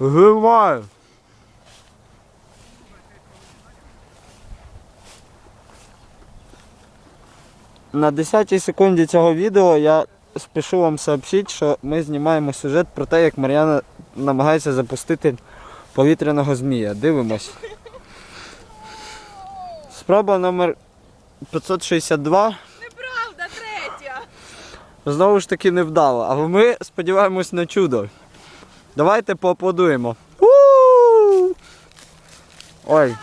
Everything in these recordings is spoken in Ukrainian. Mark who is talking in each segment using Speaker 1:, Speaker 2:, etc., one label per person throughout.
Speaker 1: Вигріваю. На 10 секунді цього відео я спішу вам сообщити, що ми знімаємо сюжет про те, як Мар'яна намагається запустити повітряного змія. Дивимось. Спроба номер 562
Speaker 2: Неправда, третя.
Speaker 1: знову ж таки не вдало, але ми сподіваємось на чудо. Давайте поаплодуємо. Ой.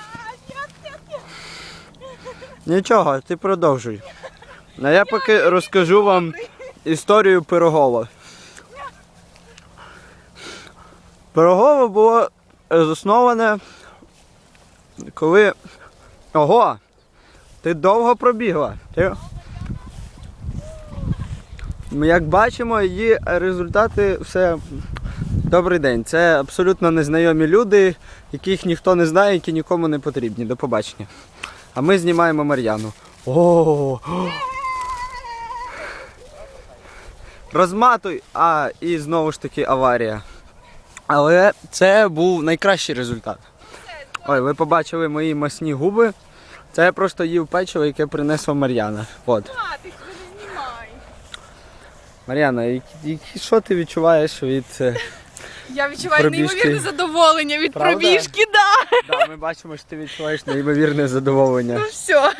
Speaker 1: Нічого, ти продовжуй. А я поки розкажу вам історію Пирогова. Пирогово було засноване, коли. Ого! Ти довго пробігла. Ти... Як бачимо, її результати все. Добрий день. Це абсолютно незнайомі люди, яких ніхто не знає, які нікому не потрібні. До побачення. А ми знімаємо Мар'яну. О! Розматуй! А, і знову ж таки аварія. Але це був найкращий результат. Ой, ви побачили мої масні губи. Це я просто їв печиво, яке принесла Мар'яна. От. Мар'яна, що ти відчуваєш від.
Speaker 2: Я відчуваю
Speaker 1: Пробіжки.
Speaker 2: неймовірне задоволення від
Speaker 1: Правда?
Speaker 2: пробіжки, да.
Speaker 1: Да, ми бачимо, що ти відчуваєш неймовірне задоволення.
Speaker 2: Ну все.